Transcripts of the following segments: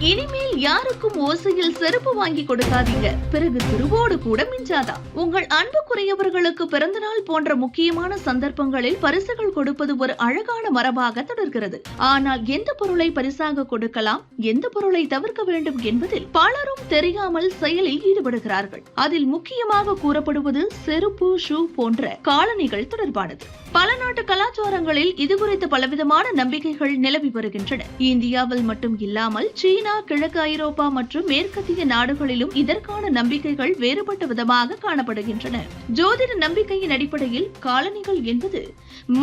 இனிமேல் யாருக்கும் ஓசையில் செருப்பு வாங்கி கொடுக்காதீங்க. பிறகு திருவோடு கூட மிஞ்சாதா? உங்கள் அன்புக்குரியவர்களுக்கு பிறந்தநாள் போன்ற முக்கியமான சந்தர்ப்பங்களில் பரிசுகள் கொடுப்பது ஒரு அழகான மரபாக தொடர்கிறது. ஆனால் எந்த பொருளை பரிசாக கொடுக்கலாம்? எந்த பொருளை தவிர்க்க வேண்டும் என்பதில் பலரும் தெரியாமல் செயலில் ஈடுபடுகிறார்கள். அதில் முக்கியமாக கூறப்படுவது செருப்பு ஷூ போன்ற காலணிகள் தொடர்பானது. பல நாட்டு கலாச்சாரங்களில் இது குறித்து பலவிதமான நம்பிக்கைகள் நிலவி வருகின்றன. இந்தியாவில் மட்டும் இல்லாமல் சீனா சீனா கிழக்கு ஐரோப்பா மற்றும் மேற்கத்திய நாடுகளிலும் இதற்கான நம்பிக்கைகள் வேறுபட்ட விதமாக காணப்படுகின்றன. ஜோதிட நம்பிக்கையின் அடிப்படையில் காலணிகள் என்பது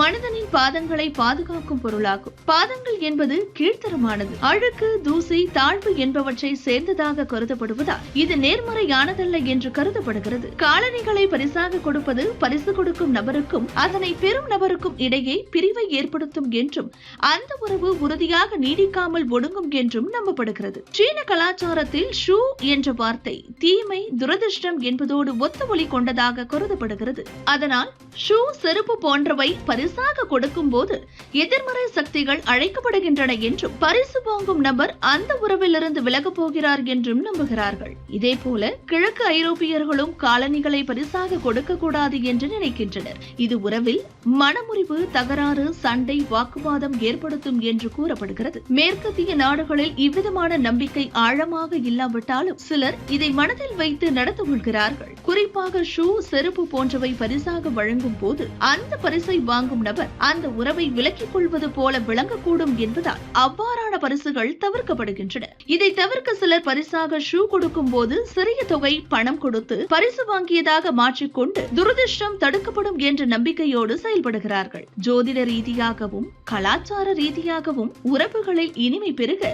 மனிதனின் பாதங்களை பாதுகாக்கும் பொருளாகும். பாதங்கள் என்பது கீழ்த்தரமானது. அழுக்கு தூசி தாழ்வு என்பவற்றை சேர்ந்ததாக கருதப்படுவதால் இது நேர்மறையானதல்ல என்று கருதப்படுகிறது. காலணிகளை பரிசாக கொடுப்பது பரிசு கொடுக்கும் நபருக்கும் அதனை பெறும் நபருக்கும் இடையே பிரிவை ஏற்படுத்தும் என்றும் அந்த உறவு உறுதியாக நீடிக்காமல் ஒடுங்கும் என்றும் நம்பப்படுகிறது. சீன கலாச்சாரத்தில் ஷூ என்ற வார்த்தை தீமை துரதிருஷ்டம் என்பதோடு ஒத்த ஒளி கொண்டதாக கருதப்படுகிறது. அதனால் ஷூ செருப்பு போன்றவை பரிசாக கொடுக்கும் போது எதிர்மறை சக்திகள் அழைக்கப்படுகின்றன என்றும் பரிசு வாங்கும் நபர் அந்த உறவிலிருந்து விலகப் போகிறார் என்றும் நம்புகிறார்கள். இதே போல கிழக்கு ஐரோப்பியர்களும் காலணிகளை பரிசாக கொடுக்க கூடாது என்று நினைக்கின்றனர். இது உறவில் மனமுறிவு தகராறு சண்டை வாக்குவாதம் ஏற்படுத்தும் என்று கூறப்படுகிறது. மேற்கத்திய நாடுகளில் இவ்விதமான நம்பிக்கை ஆழமாக இல்லாவிட்டாலும் சிலர் இதை மனதில் வைத்து நடந்து கொள்கிறார்கள். குறிப்பாக ஷூ செருப்பு போன்றவை பரிசாக வழங்கும் போது அந்த பரிசை வாங்கும் நபர் அந்த உறவை விலக்கிக் கொள்வது போல விளங்கக்கூடும் என்பதால் அவ்வாறு அவ்வாறான பரிசுகள் தவிர்க்கப்படுகின்றன. இதை தவிர்க்க சிலர் பரிசாக ஷூ கொடுக்கும் போது சிறிய தொகை பணம் கொடுத்து பரிசு வாங்கியதாக மாற்றிக்கொண்டு துரதிருஷ்டம் தடுக்கப்படும் என்ற நம்பிக்கையோடு செயல்படுகிறார்கள். ஜோதிட ரீதியாகவும் கலாச்சார ரீதியாகவும் உறவுகளில் இனிமை பெருக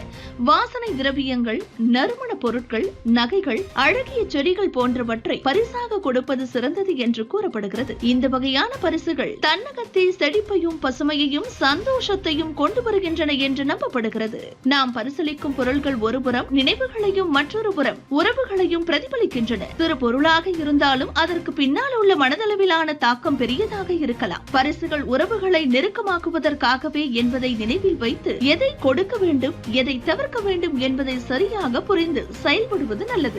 வாசனை திரவியங்கள் நறுமண பொருட்கள் நகைகள் அழகிய செடிகள் போன்றவற்றை பரிசாக கொடுப்பது சிறந்தது என்று கூறப்படுகிறது. இந்த வகையான பரிசுகள் தன்னகத்தை செழிப்பையும் பசுமையையும் சந்தோஷத்தையும் கொண்டு வருகின்றன என்று நம்பப்படுகிறது. நாம் பரிசளிக்கும் பொருள்கள் ஒருபுறம் நினைவுகளையும் மற்றொரு புறம் உறவுகளையும் பிரதிபலிக்கின்றன. சிறு பொருளாக இருந்தாலும் அதற்கு பின்னால் உள்ள மனதளவிலான தாக்கம் பெரியதாக இருக்கலாம். பரிசுகள் உறவுகளை நெருக்கமாக்குவதற்காகவே என்பதை நினைவில் வைத்து எதை கொடுக்க வேண்டும் எதை தவிர்க்க வேண்டும் என்பதை சரியாக புரிந்து செயல்படுவது நல்லது.